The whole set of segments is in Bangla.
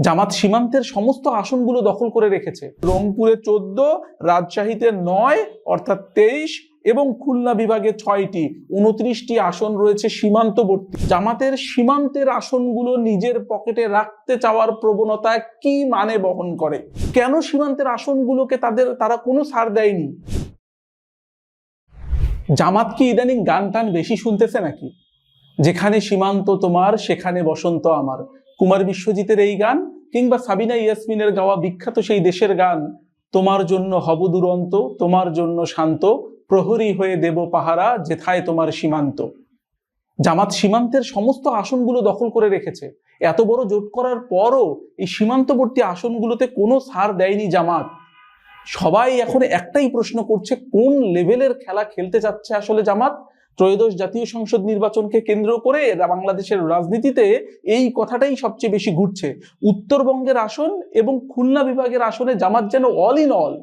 জামাত সীমান্তের সমস্ত আসনগুলো দখল করে রেখেছে। রংপুরে চোদ্দ, রাজশাহীতে নয়, অর্থাৎ তেইশ এবং খুলনা বিভাগে ছয়টি। উনত্রিশটি আসন রয়েছে সীমান্তবর্তী। জামাতের সীমান্তের আসনগুলো নিজের পকেটে রাখতে চাওয়ার প্রবণতা কি মানে বহন করে? কেন সীমান্তের আসনগুলোকে তাদের, তারা কোনো ছাড় দেয়নি? জামাত কি ইদানিং গান টান বেশি শুনতেছে নাকি? যেখানে সীমান্ত তোমার, সেখানে বসন্ত আমার। কুমার বিশ্বজিতের এই গান কিংবা সাবিনা ইয়াসমিনের গাওয়া বিখ্যাত সেই দেশের গান, তোমার জন্য হব দুরন্ত, তোমার জন্য শান্ত, প্রহরী হয়ে দেব পাহারা যেথায় তোমার সীমান্ত। জামাত সীমান্তের সমস্ত আসনগুলো দখল করে রেখেছে। এত বড় জোট করার পরও এই সীমান্তবর্তী আসনগুলোতে কোনো ছাড় দেয়নি জামাত। সবাই এখন একটাই প্রশ্ন করছে, কোন লেভেলের খেলা খেলতে যাচ্ছে আসলে জামাত? ত্রয়োদশ জাতীয় সংসদ নির্বাচনকে কেন্দ্র করে বাংলাদেশের রাজনীতিতে এই কথাটাই সবচেয়ে বেশি ঘুরছে। উত্তরবঙ্গের আসন এবং খুলনা বিভাগের আসনে জামাত যেন অল ইন অল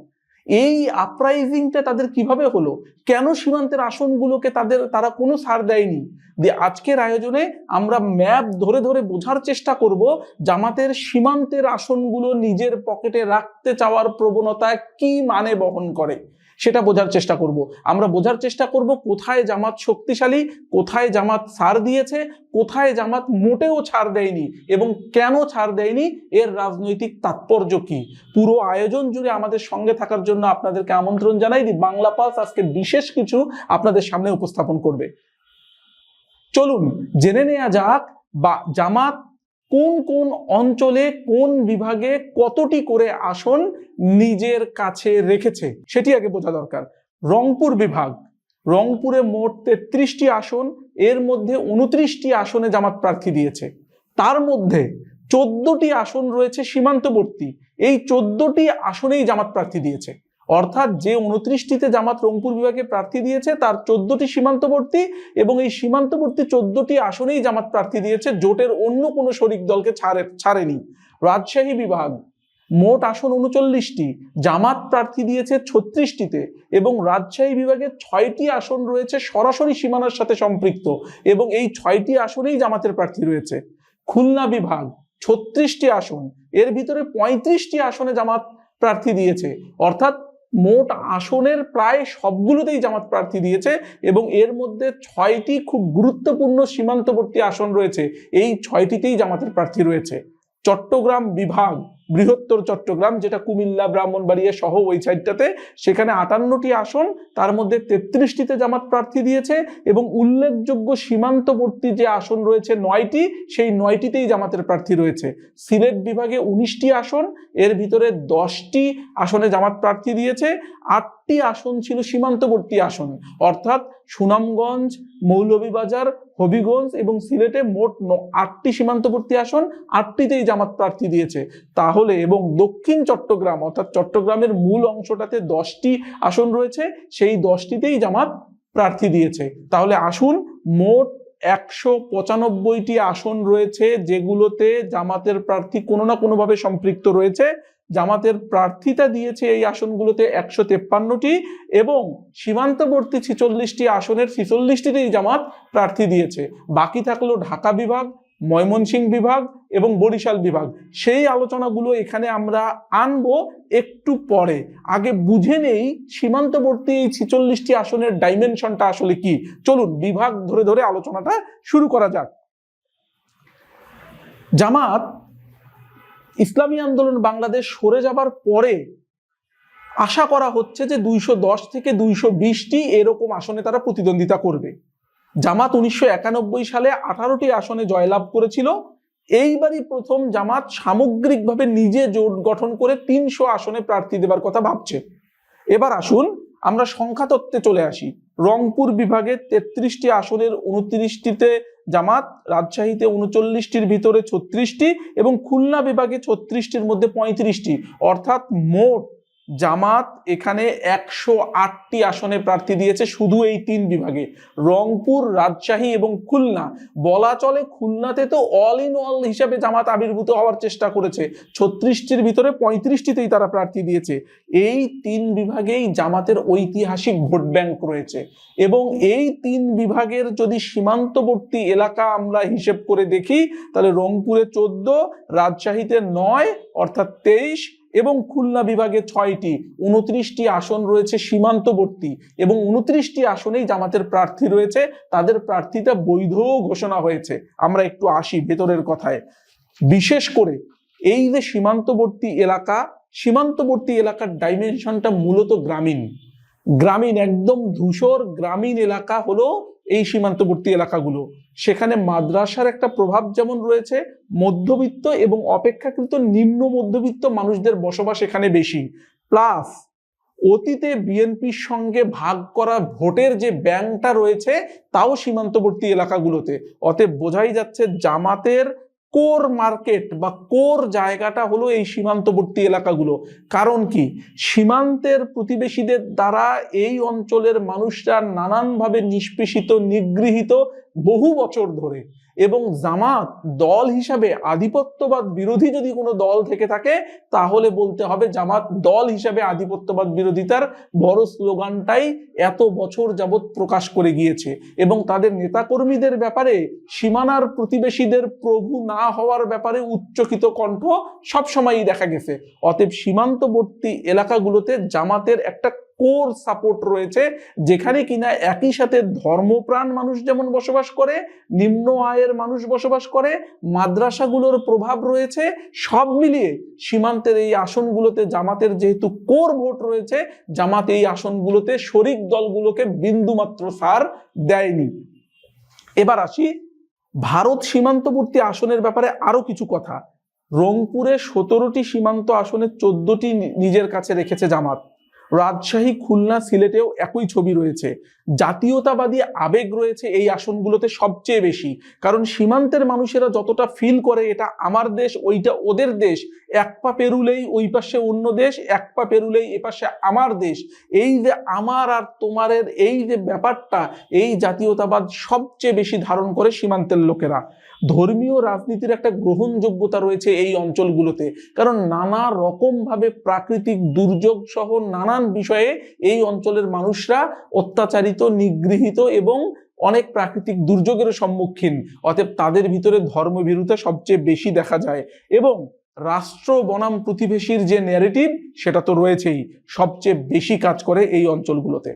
এই আপরাইজিংটা তাদের কীভাবে হলো? কেন সীমান্তের আসনগুলোকে তাদের, তারা কোনো সার দেয়নি? যে আজকের আয়োজনে আমরা ম্যাপ ধরে ধরে বোঝার চেষ্টা করব জামাতের সীমান্তের আসনগুলো নিজের পকেটে রাখতে চাওয়ার প্রবণতা কি মানে বহন করে। সেটা বোঝার চেষ্টা করব। আমরা বোঝার চেষ্টা করব কোথায় জামাত শক্তিশালী, কোথায় জামাত ছাড় দিয়েছে, কোথায় জামাত মোটেও ছাড় দেয়নি এবং কেন ছাড় দেয়নি, এর রাজনৈতিক তাৎপর্য কি? পুরো আয়োজন জুড়ে আমাদের সঙ্গে থাকার জন্য আপনাদেরকে আমন্ত্রণ জানাই দি। বাংলা পাস আজকে বিশেষ কিছু আপনাদের সামনে উপস্থাপন করবে। চলুন, জেনে নেওয়া যাক বা জামাত কোন কোন অঞ্চলে কোন বিভাগে কতটি করে আসন নিজের কাছে রেখেছে, সেটি আগে বোঝা দরকার। রংপুর বিভাগ, রংপুরে মোট তেত্রিশটি আসন, এর মধ্যে উনত্রিশটি আসনে জামাত প্রার্থী দিয়েছে। তার মধ্যে চোদ্দটি আসন রয়েছে সীমান্তবর্তী, এই চোদ্দটি আসনেই জামাত প্রার্থী দিয়েছে। অর্থাৎ যে উনত্রিশটিতে জামাত রংপুর বিভাগে প্রার্থী দিয়েছে, তার চোদ্দটি সীমান্তবর্তী এবং এই সীমান্তবর্তী চোদ্দটি আসনেই জামাত প্রার্থী দিয়েছে। জোটের অন্য কোনো শরিক দলকে ছাড়ে, ছাড়েনি। রাজশাহী বিভাগ মোট আসন উনচল্লিশটি, জামাত প্রার্থী দিয়েছে ছত্রিশটিতে এবং রাজশাহী বিভাগে ছয়টি আসন রয়েছে সরাসরি সীমানার সাথে সম্পৃক্ত এবং এই ছয়টি আসনেই জামাতের প্রার্থী রয়েছে। খুলনা বিভাগ ছত্রিশটি আসন, এর ভিতরে পঁয়ত্রিশটি আসনে জামাত প্রার্থী দিয়েছে। অর্থাৎ মোট আসনের প্রায় সবগুলোতেই জামাত প্রার্থী দিয়েছে এবং এর মধ্যে ছয়টি খুব গুরুত্বপূর্ণ সীমান্তবর্তী আসন রয়েছে। এই ছয়টিতেই জামাতের প্রার্থী রয়েছে। চট্টগ্রাম বিভাগ বৃহত্তর চট্টগ্রাম, যেটা কুমিল্লা, ব্রাহ্মণবাড়িয়া সহ ওই সাইডটাতে সেখানে আটান্নটি আসন, তার মধ্যে তেত্রিশটিতে জামাত প্রার্থী দিয়েছে এবং উল্লেখযোগ্য সীমান্তবর্তী যে আসন রয়েছে নয়টি, সেই নয়টিতেই জামাতের প্রার্থী রয়েছে। সিলেট বিভাগে উনিশটি আসন, এর ভিতরে দশটি আসনে জামাত প্রার্থী দিয়েছে, আটটি আসন ছিল সীমান্তবর্তী আসন। অর্থাৎ সুনামগঞ্জ, মৌলভীবাজার, হবিগঞ্জ এবং সিলেটে মোট আটটি সীমান্তবর্তী আসন, আটটিতেই জামাত প্রার্থী দিয়েছে। তাহলে এবং দক্ষিণ চট্টগ্রাম, অর্থাৎ চট্টগ্রামের মূল অংশটাতে দশটি আসন রয়েছে, সেই দশটিতেই জামাত প্রার্থী দিয়েছে। তাহলে আসুন, মোট একশো পঁচানব্বইটি আসন রয়েছে, যেগুলোতে জামাতের প্রার্থী কোনো না কোনোভাবে সম্পৃক্ত রয়েছে। জামাতের প্রার্থিতা দিয়েছে এই আসনগুলোতে একশো তেপ্পান্নটি এবং সীমান্তবর্তী ছিচল্লিশটি আসনের ছিচল্লিশটিতেই জামাত প্রার্থী দিয়েছে। বাকি থাকল ঢাকা বিভাগ ময়মনসিংহ বিভাগ এবং বরিশাল বিভাগ। সেই আলোচনাগুলো এখানে আমরা আনব একটু পরে। আগে বুঝে নেই সীমান্তবর্তী এই ছিচল্লিশটি আসনের ডাইমেনশনটা আসলে কি। চলুন বিভাগ ধরে ধরে আলোচনাটা শুরু করা যাক। জামাত, ইসলামী আন্দোলন বাংলাদেশ সরে যাবার পরে আশা করা হচ্ছে যে দুইশো দশ থেকে দুইশো বিশটি এরকম আসনে তারা প্রতিদ্বন্দ্বিতা করবে। জামাত উনিশশো একানব্বই সালে আঠারোটি আসনে জয়লাভ করেছিল। এইবারই প্রথম জামাত সামগ্রিকভাবে নিজে জোট গঠন করে তিনশো আসনে প্রার্থী দেবার কথা ভাবছে। এবার আসুন আমরা সংখ্যা তত্ত্বে চলে আসি। রংপুর বিভাগে তেত্রিশটি আসনের উনত্রিশটিতে জামাত, রাজশাহীতে উনচল্লিশটির ভিতরে ছত্রিশটি এবং খুলনা বিভাগে ছত্রিশটির মধ্যে পঁয়ত্রিশটি। অর্থাৎ মোট জামাত এখানে একশো আটটি আসনে প্রার্থী দিয়েছে, শুধু এই তিন বিভাগে। রংপুর, রাজশাহী এবং খুলনা। বলা চলে খুলনাতে তো অল ইন অল হিসাবে জামাত আবির্ভূত হওয়ার চেষ্টা করেছে। ছত্রিশটির ভিতরে পঁয়ত্রিশটিতেই তারা প্রার্থী দিয়েছে। এই তিন বিভাগেই জামাতের ঐতিহাসিক ভোট ব্যাংক রয়েছে। এবং এই তিন বিভাগের যদি সীমান্তবর্তী এলাকা আমরা হিসেব করে দেখি, তাহলে রংপুরে চোদ্দ, রাজশাহীতে নয়, অর্থাৎ তেইশ এবং খুলনা বিভাগে ছয়টি, উনত্রিশটি আসন রয়েছে সীমান্তবর্তী এবং উনত্রিশটি আসনেই জামাতের প্রার্থী রয়েছে, তাদের প্রার্থীটা বৈধ ঘোষণা হয়েছে। আমরা একটু আসি ভেতরের কথায়। বিশেষ করে এই যে সীমান্তবর্তী এলাকা, সীমান্তবর্তী এলাকার ডাইমেনশনটা মূলত গ্রামীণ। গ্রামীণ একদম ধূসর, গ্রামীণ এলাকা হলো এই সীমান্তবর্তী এলাকাগুলো। সেখানে মাদ্রাসার একটা প্রভাব যেমন রয়েছে, মধ্যবিত্ত এবং অপেক্ষাকৃত নিম্ন মধ্যবিত্ত মানুষদের বসবাস এখানে বেশি। প্লাস অতীতে বিএনপির সঙ্গে ভাগ করা ভোটের যে ব্যাংকটা রয়েছে, তাও সীমান্তবর্তী এলাকাগুলোতে। অতএব বোঝাই যাচ্ছে জামাতের কোর মার্কেট বা কোর জায়গাটা হলো এই সীমান্তবর্তী এলাকাগুলো। কারণ কি? সীমান্তের প্রতিবেশীদের দ্বারা এই অঞ্চলের মানুষরা নানানভাবে নিষ্পেষিত, নিগৃহীত বহু বছর ধরে। এবং জামাত দল হিসাবে আধিপত্যবাদ বিরোধী যদি কোনো দল থেকে থাকে, তাহলে বলতে হবে জামাত দল হিসাবে আধিপত্যবাদ বিরোধিতার বড় স্লোগানটাই এত বছর যাবৎ প্রকাশ করে গিয়েছে। এবং তাদের নেতাকর্মীদের ব্যাপারে, সীমানার প্রতিবেশীদের প্রভু না হওয়ার ব্যাপারে উচ্চকিত কণ্ঠ সবসময়ই দেখা গেছে। অতএব সীমান্তবর্তী এলাকাগুলোতে জামাতের একটা কোর সাপোর্ট রয়েছে, যেখানে কিনা একই সাথে ধর্মপ্রাণ মানুষ যেমন বসবাস করে, নিম্ন আয়ের মানুষ বসবাস করে, মাদ্রাসাগুলোর প্রভাব রয়েছে, সব মিলিয়ে সীমান্তের এই আসনগুলোতে জামাতের যেহেতু কোর ভোট রয়েছে, জামাত এই আসনগুলোতে শরিক দলগুলোকে বিন্দুমাত্র সার দেয়নি। এবার আসি ভারত সীমান্তবর্তী আসনের ব্যাপারে আরও কিছু কথা। রংপুরে সতেরোটি সীমান্ত আসনে চোদ্দটি নিজের কাছে রেখেছে জামাত। রাজশাহী খুলনা সিলেটেও একই ছবি রয়েছে। জাতীয়তাবাদী আবেগ রয়েছে এই আসনগুলোতে সবচেয়ে বেশি। কারণ সীমান্তের মানুষেরা যতটা ফিল করে এটা আমার দেশ, ওইটা ওদের দেশ, এক পা পেরুলেই ওই পাশে অন্য দেশ, এক পা পেরুলেই এ পাশে আমার দেশ। এই যে আমার আর তোমারের এই যে ব্যাপারটা, এই জাতীয়তাবাদ সবচেয়ে বেশি ধারণ করে সীমান্তের লোকেরা। ধর্মীয় রাজনীতির একটা গ্রহণযোগ্যতা রয়েছে এই অঞ্চলগুলোতে। কারণ নানা রকম ভাবে প্রাকৃতিক দুর্যোগ সহ নানান বিষয়ে এই অঞ্চলের মানুষরা অত্যাচারিত নিগৃহীত এবং অনেক প্রাকৃতিক দুর্যোগের সম্মুখীন। অতএব তাদের ভিতরে ধর্মভীরুতা সবচেয়ে বেশি দেখা যায় এবং রাষ্ট্র বনাম প্রতিবেশীর যে ন্যারেটিভ সেটা তো রয়েছেই, সবচেয়ে বেশি কাজ করে এই অঞ্চলগুলোতে।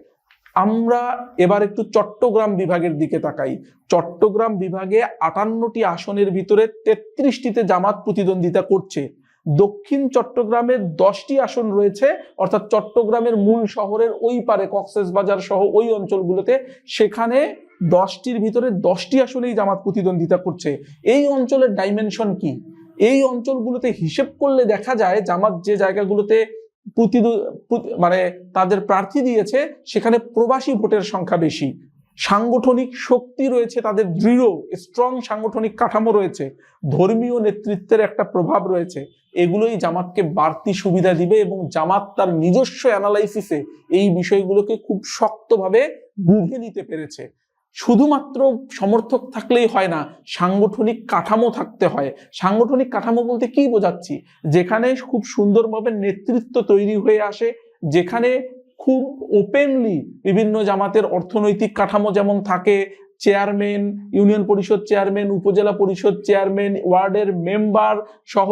আমরা এবার একটু চট্টগ্রাম বিভাগের দিকে তাকাই। চট্টগ্রাম বিভাগে আটান্নটি আসনের ভিতরে তেত্রিশটিতে জামাত প্রতিদ্বন্দ্বিতা করছে। দক্ষিণ চট্টগ্রামের দশটি আসন রয়েছে, অর্থাৎ চট্টগ্রামের মূল শহরের ওই পারে কক্সেস বাজার সহ ওই অঞ্চলগুলোতে, সেখানে দশটির ভিতরে দশটি আসনেই জামাত প্রতিদ্বন্দ্বিতা করছে। এই অঞ্চলের ডাইমেনশন কি? এই অঞ্চলগুলোতে হিসেব করলে দেখা যায় জামাত যে জায়গাগুলোতে প্রতি- মানে তাদের প্রার্থী দিয়েছে, সেখানে প্রবাসী ভোটের সংখ্যা বেশি। সাংগঠনিক শক্তি রয়েছে, তাদের দৃঢ় স্ট্রং সাংগঠনিক কাঠামো রয়েছে, ধর্মীয় নেতৃত্বের একটা প্রভাব রয়েছে। এগুলোই জামাতকে বাড়তি সুবিধা দিবে এবং জামাত তার নিজস্ব অ্যানালাইসিসে এই বিষয়গুলোকে খুব শক্তভাবে বুঝে নিতে পেরেছে। শুধুমাত্র সমর্থক থাকলেই হয় না, সাংগঠনিক কাঠামো থাকতে হয়। সাংগঠনিক কাঠামো বলতে কি বোঝাচ্ছি? যেখানে খুব সুন্দরভাবে নেতৃত্ব তৈরি হয়ে আসে, যেখানে খুব ওপেনলি বিভিন্ন জামাতের অর্থনৈতিক কাঠামো যেমন থাকে চেয়ারম্যান ইউনিয়ন পরিষদ চেয়ারম্যান উপজেলা পরিষদ চেয়ারম্যান ওয়ার্ডের মেম্বার সহ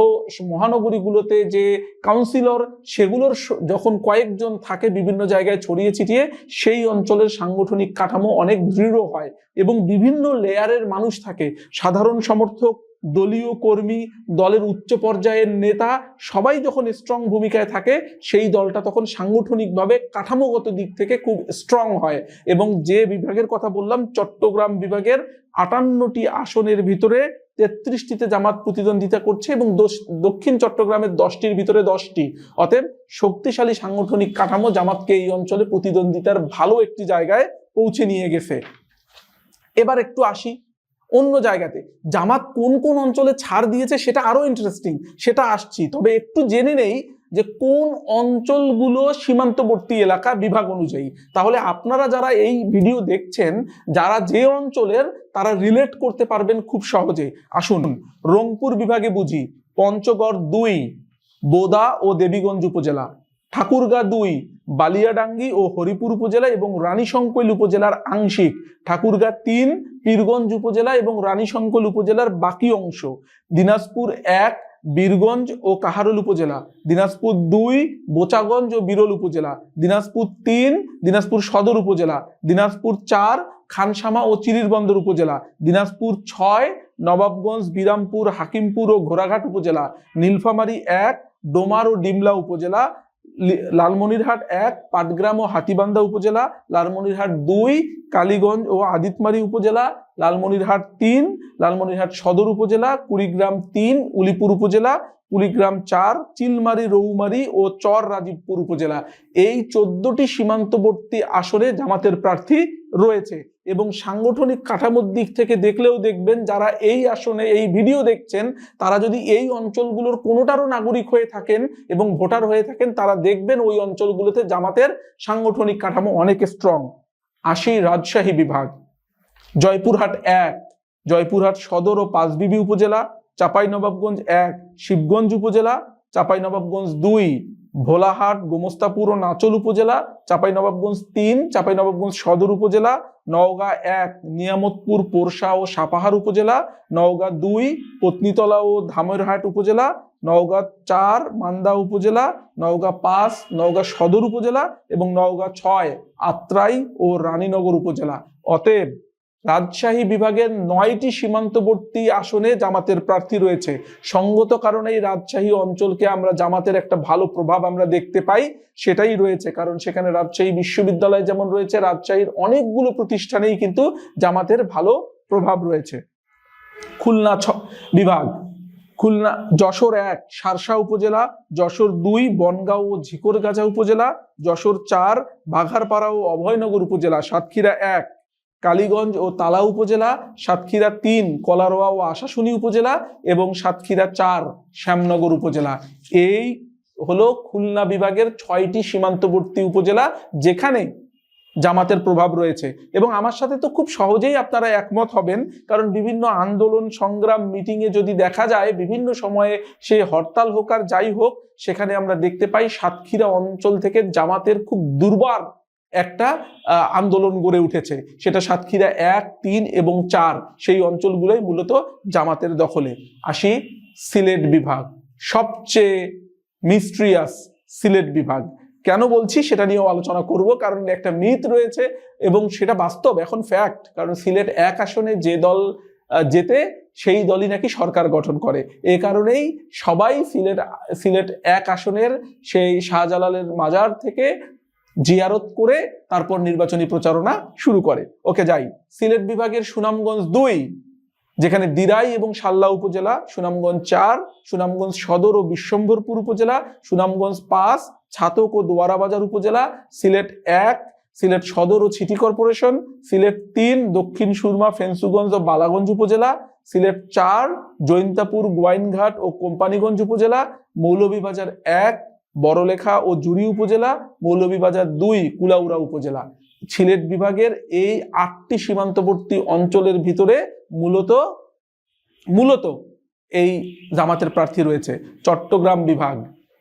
মহানগরীগুলোতে যে কাউন্সিলর সেগুলোর যখন কয়েকজন থাকে বিভিন্ন জায়গায় ছড়িয়ে ছিটিয়ে, সেই অঞ্চলের সাংগঠনিক কাঠামো অনেক দৃঢ় হয় এবং বিভিন্ন লেয়ারের মানুষ থাকে। সাধারণ সমর্থক দলীয় কর্মী, দলের উচ্চ পর্যায়ের নেতা সবাই যখন স্ট্রং ভূমিকায় থাকে, সেই দলটা তখন সাংগঠনিকভাবে কাঠামোগত দিক থেকে খুব স্ট্রং হয় এবং যে বিভাগের কথা বললাম, চট্টগ্রাম বিভাগের আটান্নটি আসনের ভিতরে তেত্রিশটিতে জামাত প্রতিদ্বন্দ্বিতা করছে এবং দক্ষিণ চট্টগ্রামের দশটির ভিতরে দশটি। অতএব শক্তিশালী সাংগঠনিক কাঠামো জামাতকে এই অঞ্চলে প্রতিদ্বন্দ্বিতার ভালো একটি জায়গায় পৌঁছে নিয়ে গেছে। এবার একটু আসি। অন্য জায়গাতে। জামাত কোন কোন অঞ্চলে ছাড় দিয়েছে সেটা আরও ইন্টারেস্টিং সেটা আসছি। তবে একটু জেনে নেই যে কোন অঞ্চলগুলো সীমান্তবর্তী এলাকা বিভাগ অনুযায়ী। তাহলে আপনারা যারা এই ভিডিও দেখছেন, যারা যে অঞ্চলের, তারা রিলেট করতে পারবেন খুব সহজে। আসুন, রংপুর বিভাগে বুঝি, পঞ্চগড় দুই, বোদা ও দেবীগঞ্জ উপজেলা। ঠাকুরগাঁ দুই, বালিয়াডাঙ্গি ও হরিপুর উপজেলা এবং রানীশঙ্কৈল উপজেলার আংশিক। ঠাকুরগাঁ তিন, পীরগঞ্জ উপজেলা এবং রানীশঙ্কৈল উপজেলার বাকি অংশ। দিনাজপুর এক, বীরগঞ্জ ও কাহারোল উপজেলা। দিনাজপুর দুই, বোচাগঞ্জ ও বিরল উপজেলা। দিনাজপুর তিন, দিনাজপুর সদর উপজেলা। দিনাজপুর চার, খানসামা ও চিরিরবন্দর উপজেলা। দিনাজপুর ছয়, নবাবগঞ্জ, বিরামপুর, হাকিমপুর ও ঘোড়াঘাট উপজেলা। নীলফামারী এক, ডোমার ও ডিমলা উপজেলা। লালমনিরহাট এক পাটগ্রাম ও হাতিবান্ধা উপজেলা লালমনিরহাট দুই কালীগঞ্জ ও আদিতমারি উপজেলা লালমনিরহাট তিন, লালমনিরহাট সদর উপজেলা, কুড়িগ্রাম তিন, উলিপুর উপজেলা, কুড়িগ্রাম চার, চিলমারি, রৌমারি ও চর রাজীবপুর উপজেলা। এই চোদ্দটি সীমান্তবর্তী আসনে জামাতের প্রার্থী রয়েছে এবং সাংগঠনিক কাঠামোর দিক থেকে দেখলেও দেখবেন যারা এই আসনে এই ভিডিও দেখছেন, তারা যদি এই অঞ্চলগুলোর কোনোটারও নাগরিক হয়ে থাকেন এবং ভোটার হয়ে থাকেন, তারা দেখবেন ওই অঞ্চলগুলোতে জামাতের সাংগঠনিক কাঠামো অনেক স্ট্রং আশি রাজশাহী বিভাগ। জয়পুরহাট এক, জয়পুরহাট সদর ও পাঁচবিবি উপজেলা, চাঁপাইনবাবগঞ্জ এক, শিবগঞ্জ উপজেলা, চাঁপাইনবাবগঞ্জ দুই, ভোলাহাট, গোমস্তাপুর ও নাচল উপজেলা, চাঁপাইনবাবগঞ্জ তিন, চাঁপাইনবাবগঞ্জ সদর উপজেলা, নওগাঁ এক, নিয়ামতপুর, পোরশা ও সাপাহার উপজেলা, নওগাঁ দুই, পত্নীতলা ও ধামরহাট উপজেলা, নওগাঁ চার, মান্দা উপজেলা, নওগাঁ পাঁচ, নওগাঁ সদর উপজেলা এবং নওগাঁ ছয়, আত্রাই ও রানীনগর উপজেলা। অতএব রাজশাহী বিভাগের নয়টি সীমান্তবর্তী আসনে জামাতের প্রার্থী রয়েছে। সঙ্গত কারণে রাজশাহী অঞ্চলকে আমরা জামাতের একটা ভালো প্রভাব আমরা দেখতে পাই, সেটাই রয়েছে। কারণ সেখানে রাজশাহী বিশ্ববিদ্যালয় যেমন রয়েছে, রাজশাহীর অনেকগুলো প্রতিষ্ঠানেই কিন্তু জামাতের ভালো প্রভাব রয়েছে। খুলনা বিভাগ, খুলনা, যশোর এক, সারসা উপজেলা, যশোর দুই, বনগাঁও ও ঝিকরগাছা উপজেলা, যশোর চার, বাঘারপাড়া ও অভয়নগর উপজেলা, সাতক্ষীরা এক কালীগঞ্জ ও তালা উপজেলা, সাতক্ষীরা তিন, কলারোয়া ও আশাশুনি উপজেলা এবং সাতক্ষীরা চার, শ্যামনগর উপজেলা। এই হলো খুলনা বিভাগের ছয়টি সীমান্তবর্তী উপজেলা যেখানে জামাতের প্রভাব রয়েছে। এবং আমার সাথে তো খুব সহজেই আপনারা একমত হবেন, কারণ বিভিন্ন আন্দোলন, সংগ্রাম, মিটিংয়ে যদি দেখা যায়, বিভিন্ন সময়ে সে হরতাল হোক আর যাই হোক, সেখানে আমরা দেখতে পাই সাতক্ষীরা অঞ্চল থেকে জামাতের খুব দুর্বার একটা আন্দোলন গড়ে উঠেছে। সেটা সাতক্ষীরা এক, তিন এবং চার, সেই অঞ্চলগুলোই মূলত জামাতের দখলে। আসি সিলেট বিভাগ। সবচেয়ে মিস্ট্রিয়াস সিলেট বিভাগ। কেন বলছি? সেটা নিয়েও আলোচনা করব, কারণ একটা মিথ রয়েছে এবং সেটা বাস্তব, এখন ফ্যাক্ট কারণ সিলেট এক আসনে যে দল যেতে সেই দলই নাকি সরকার গঠন করে। এ কারণেই সবাই সিলেট সিলেট এক আসনের সেই শাহজালালের মাজার থেকে জিয়ারত করে তারপর নির্বাচনী প্রচারণা শুরু করে। ওকে, যাই। সিলেট বিভাগের সুনামগঞ্জ দুই, যেখানে দিরাই এবং সাল্লা উপজেলা, সুনামগঞ্জ চার, সুনামগঞ্জ সদর ও বিশ্বম্ভরপুর উপজেলা, সুনামগঞ্জ পাঁচ, ছাতক ও দোয়ারাবাজার উপজেলা, সিলেট এক, সিলেট সদর ও সিটি কর্পোরেশন, সিলেট তিন, দক্ষিণ সুরমা, ফেন্সুগঞ্জ ও বালাগঞ্জ উপজেলা, সিলেট চার, জৈন্তাপুর, গোয়াইনঘাট ও কোম্পানিগঞ্জ উপজেলা, মৌলভীবাজার এক বড়লেখা ও জুড়ি উপজেলা, মৌলভীবাজার দুই, কুলাউড়া উপজেলা। সিলেট বিভাগের এই আটটি সীমান্তবর্তী অঞ্চলের ভিতরে মূলত মূলত এই জামাতের প্রার্থী রয়েছে, চট্টগ্রাম বিভাগ।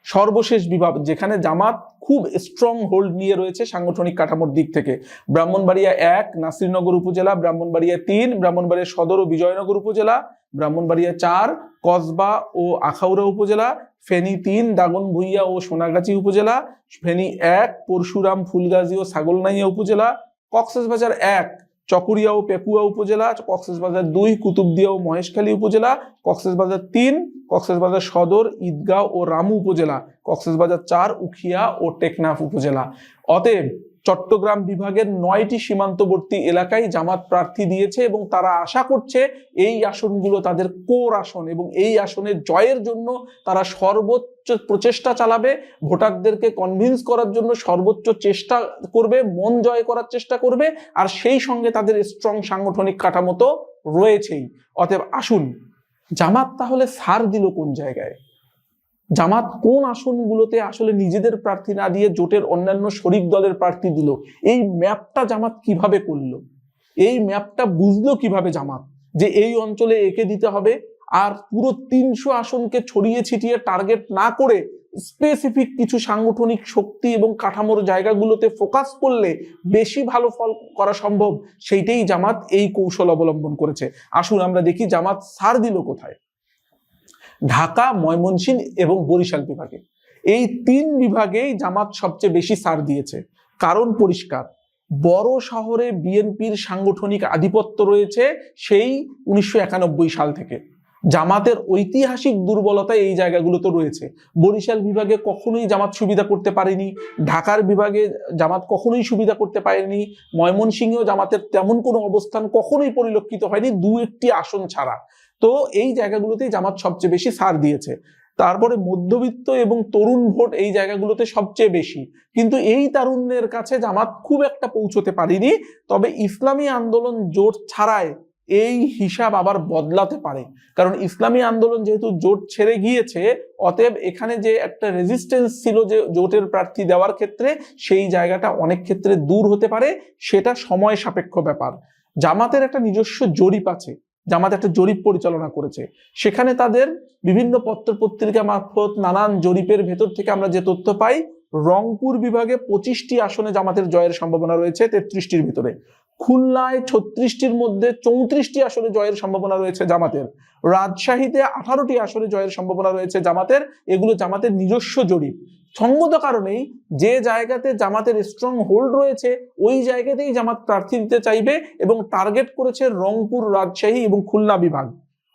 সর্বশেষ বিভাগ, যেখানে জামাত খুব স্ট্রং হোল্ড নিয়ে রয়েছে সাংগঠনিক কাঠামোর দিক থেকে। ব্রাহ্মণবাড়িয়া এক, নাসিরনগর উপজেলা, ব্রাহ্মণবাড়িয়া তিন, ব্রাহ্মণবাড়িয়া সদর ও বিজয়নগর উপজেলা, ব্রাহ্মণবাড়িয়া চার কসবা ও আখাউড়া উপজেলা, ফেনী তিন, দাগন দাগনভূঞা ও সোনাগাছি উপজেলা, ফেনী এক, পরশুরাম, ফুলগাজী ও ছাগলনাইয়া উপজেলা, কক্সবাজার এক, চকুরিয়া ও পেকুয়া উপজেলা, কক্সবাজার দুই, কুতুবদিয়া ও মহেশখালী উপজেলা, কক্সবাজার তিন, কক্সবাজার সদর, ঈদগাঁও ও রামু উপজেলা, কক্সবাজার চার, উখিয়া ও টেকনাফ উপজেলা। অতএব চট্টগ্রাম বিভাগের নয়টি সীমান্তবর্তী এলাকায় জামাত প্রার্থী দিয়েছে এবং তারা আশা করছে এই আসনগুলো তাদের কোর আসন এবং এই আসনের জয়ের জন্য তারা সর্বোচ্চ প্রচেষ্টা চালাবে, ভোটারদেরকে কনভিন্স করার জন্য সর্বোচ্চ চেষ্টা করবে, মন জয় করার চেষ্টা করবে আর সেই সঙ্গে তাদের স্ট্রং সাংগঠনিক কাঠামো তো রয়েছেই। অতএব আসুন, জামাত তাহলে সার দিল কোন জায়গায়? জামাত কোন আসনগুলোতে আসলে নিজেদের প্রার্থী না দিয়ে জোটের অন্যান্য শরিক দলের প্রার্থী দিল? এই ম্যাপটা জামাত কীভাবে করল? এই ম্যাপটা বুঝলো কীভাবে জামাত যে এই অঞ্চলে একে দিতে হবে আর পুরো তিনশো আসনকে ছড়িয়ে ছিটিয়ে টার্গেট না করে স্পেসিফিক কিছু সাংগঠনিক শক্তি এবং কাঠামোর জায়গাগুলোতে ফোকাস করলে বেশি ভালো ফল করা সম্ভব, সেইটাই জামাত এই কৌশল অবলম্বন করেছে। আসুন আমরা দেখি জামাত সার দিল কোথায়। ঢাকা, ময়মনসিংহ এবং বরিশাল বিভাগে। এই তিন বিভাগেই জামাত সবচেয়ে বেশি সার দিয়েছে। কারণ পরিষ্কার, বড় শহরে বিএনপির সাংগঠনিক আধিপত্য রয়েছে সেই উনিশশো একানব্বই সাল থেকে। জামাতের ঐতিহাসিক দুর্বলতা এই জায়গাগুলোতে রয়েছে। বরিশাল বিভাগে কখনোই জামাত সুবিধা করতে পারেনি, ঢাকার বিভাগে জামাত কখনোই সুবিধা করতে পারেনি, ময়মনসিংহেও জামাতের তেমন কোনো অবস্থান কখনোই পরিলক্ষিত হয়নি দু একটি আসন ছাড়া। তো এই জায়গাগুলোতেই জামাত সবচেয়ে বেশি সার দিয়েছে। তারপরে মধ্যবিত্ত এবং তরুণ ভোট এই জায়গাগুলোতে সবচেয়ে বেশি। কিন্তু এই তারুণ্যের কাছে জামাত খুব একটা পৌঁছতে পারেনি, তবে ইসলামী আন্দোলন জোট ছাড়ায় এই হিসাব আবার বদলাতে পারে। কারণ ইসলামী আন্দোলন যেহেতু জোট ছেড়ে গিয়েছে, অতএব এখানে যে একটা রেজিস্টেন্স ছিল যে জোটের প্রার্থী দেওয়ার ক্ষেত্রে, সেই জায়গাটা অনেক ক্ষেত্রে দূর হতে পারে, সেটা সময় সাপেক্ষ ব্যাপার। জামাতের একটা নিজস্ব জরিপ আছে। জামাত একটা জরিপ পরিচালনা করেছে। সেখানে তাদের বিভিন্ন পত্র পত্রিকা মারফত নানান জরিপের ভেতর থেকে আমরা যে তথ্য পাই, রংপুর বিভাগে পঁচিশটি আসনে জামাতের জয়ের সম্ভাবনা রয়েছে তেত্রিশটির ভিতরে। খুলনায় ছত্রিশটির মধ্যে চৌত্রিশটি আসনে জয়ের সম্ভাবনা রয়েছে জামাতের। রাজশাহীতে আঠারোটি আসনে জয়ের সম্ভাবনা রয়েছে জামাতের। এগুলো জামাতের নিজস্ব জরিপ। সঙ্গত কারণেই যে জায়গাতে জামাতের স্ট্রং হোল্ড রয়েছে, ওই জায়গাতেই জামাত প্রার্থী দিতে চাইবে এবং টার্গেট করেছে রংপুর রাজশাহী এবং খুলনা বিভাগ।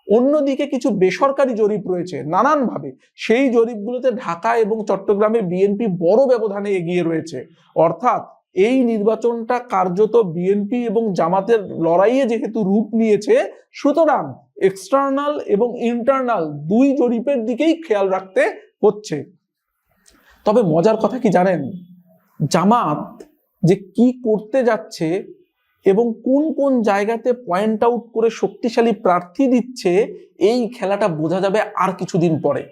অন্যদিকে কিছু বেসরকারি জরিপ রয়েছে, নানানভাবে। সেই জরিপগুলোতে ঢাকা এবং চট্টগ্রামে বিএনপি বড় ব্যবধানে এগিয়ে রয়েছে। অর্থাৎ এই নির্বাচনটা কার্যত বিএনপি এবং জামাতের লড়াইয়ে যেহেতু রূপ নিয়েছে, সুতরাং এক্সটার্নাল এবং ইন্টারনাল দুই জরিপের দিকেই খেয়াল রাখতে হচ্ছে। তবে মজার কথা কি জানেন? জামাত যে কি করতে যাচ্ছে এবং কোন কোন জায়গাতে পয়েন্ট আউট করে শক্তিশালী প্রার্থী দিচ্ছে, এই খেলাটা বোঝা যাবে আর কিছুদিন পরে।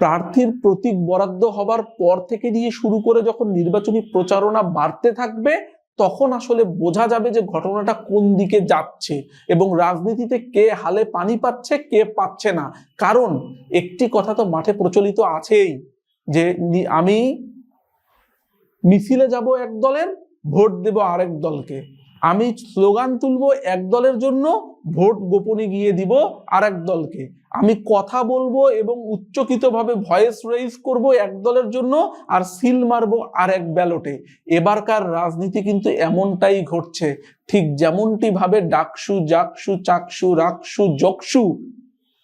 প্রার্থীর প্রতীক বরাদ্দ হবার পর থেকে নিয়ে শুরু করে যখন নির্বাচনী প্রচারণা বাড়তে থাকবে, তখন আসলে বোঝা যাবে যে ঘটনাটা কোন দিকে যাচ্ছে এবং রাজনীতিতে কে হালে পানি পাচ্ছে, কে পাচ্ছে না। কারণ একটি কথা তো মাঠে প্রচলিত আছেই। যে আমি মিছিলে যাব এক দলের, ভোট দেব আরেক দলকে। আমি স্লোগান তুলবো এক দলের জন্য, ভোট গোপনে গিয়ে দিব আরেক দলকে। আমি কথা বলব এবং উচ্চকিতভাবে ভয়েস রেইজ করব এক দলের জন্য আর সিল মারবো আর এক ব্যালটে এবারকার রাজনীতি কিন্তু এমনটাই ঘটছে। ঠিক যেমনটি ভাবে ডাকসু, জাকসু, চাকসু, রাকসু জকসু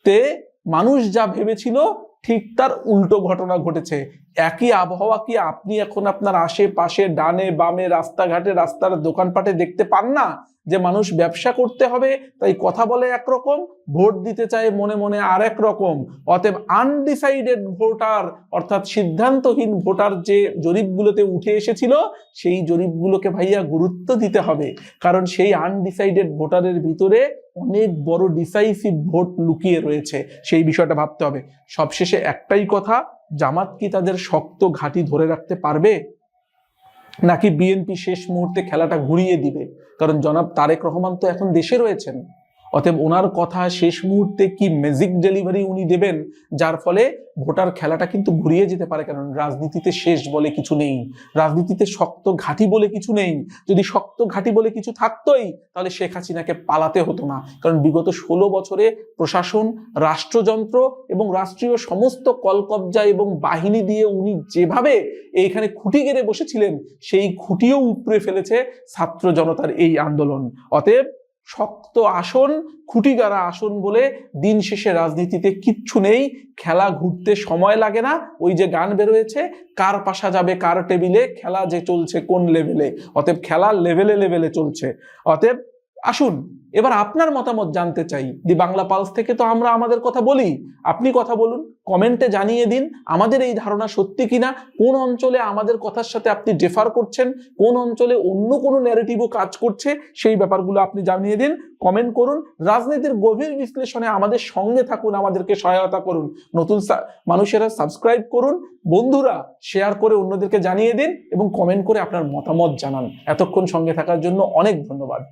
তে মানুষ যা ভেবেছিল ঠিক তার উল্টো ঘটনা ঘটেছে। একই আবহাওয়া কি আপনি এখন আপনার আশেপাশে ডানে, বামে, রাস্তাঘাটে, রাস্তার দোকানপাটে দেখতে পান না যে মানুষ ব্যবসা করতে হবে? তাই কথা বলে একরকম, ভোট দিতে চায় মনে মনে আর এক রকম। অতএব আনডিসাইডেড ভোটার, অর্থাৎ সিদ্ধান্তহীন ভোটার যে জরিপগুলোতে উঠে এসেছিল, সেই জরিপগুলোকে ভাইয়া গুরুত্ব দিতে হবে। কারণ সেই আনডিসাইডেড ভোটারের ভিতরে অনেক বড় ডিসাইসিভ ভোট লুকিয়ে রয়েছে। সেই বিষয়টা ভাবতে হবে। সবশেষে একটাই কথা জামাত কি তাদের শক্ত ঘাঁটি ধরে রাখতে পারবে? নাকি বিএনপি শেষ মুহূর্তে খেলাটা ঘুরিয়ে দিবে? কারণ জনাব তারেক রহমান তো এখন দেশে রয়েছেন। অতএব ওনার কথা শেষ মুহূর্তে কি ম্যাজিক ডেলিভারি উনি দেবেন, যার ফলে ভোটার খেলাটা কিন্তু ঘুরিয়ে যেতে পারে, কারণ রাজনীতিতে শেষ বলে কিছু নেই, রাজনীতিতে শক্ত ঘাঁটি বলে কিছু নেই, যদি শক্ত ঘাঁটি বলে কিছু থাকতোই, তাহলে শেখ হাসিনাকে পালাতে হতো না, কারণ বিগত ষোলো বছরে প্রশাসন, রাষ্ট্রযন্ত্র এবং রাষ্ট্রীয় সমস্ত কলকবজা এবং বাহিনী দিয়ে উনি যেভাবে এইখানে খুঁটি গেড়ে বসেছিলেন, সেই খুঁটিও উপড়ে ফেলেছে ছাত্র জনতার এই আন্দোলন। অতএব শক্ত আসন খুঁটিগারা আসন বলে দিন শেষে রাজনীতিতে কিচ্ছু নেই, খেলা ঘুরতে সময় লাগে না, ওই যে গান বেরোয়েছে, কার পাশা যাবে কার টেবিলে, খেলা যে চলছে কোন লেভেলে অতএব খেলা লেভেলে লেভেলে চলছে। অতএব আসুন, এবার আপনার মতামত জানতে চাই। দি বাংলা পালস থেকে তো আমরা আমাদের কথা বলি। আপনি কথা বলুন কমেন্টে জানিয়ে দিন, আমাদের এই ধারণা সত্যি কিনা, কোন অঞ্চলে আমাদের কথার সাথে আপনি ডেফার করছেন, কোন অঞ্চলে অন্য কোনো ন্যারেটিভও কাজ করছে, সেই ব্যাপারগুলো আপনি জানিয়ে দিন কমেন্ট করুন, রাজনীতির গভীর বিশ্লেষণে আমাদের সঙ্গে থাকুন, আমাদেরকে সহায়তা করুন। নতুন মানুষেরা সাবস্ক্রাইব করুন, বন্ধুরা শেয়ার করে অন্যদেরকে জানিয়ে দিন এবং কমেন্ট করে আপনার মতামত জানান। এতক্ষণ সঙ্গে থাকার জন্য অনেক ধন্যবাদ।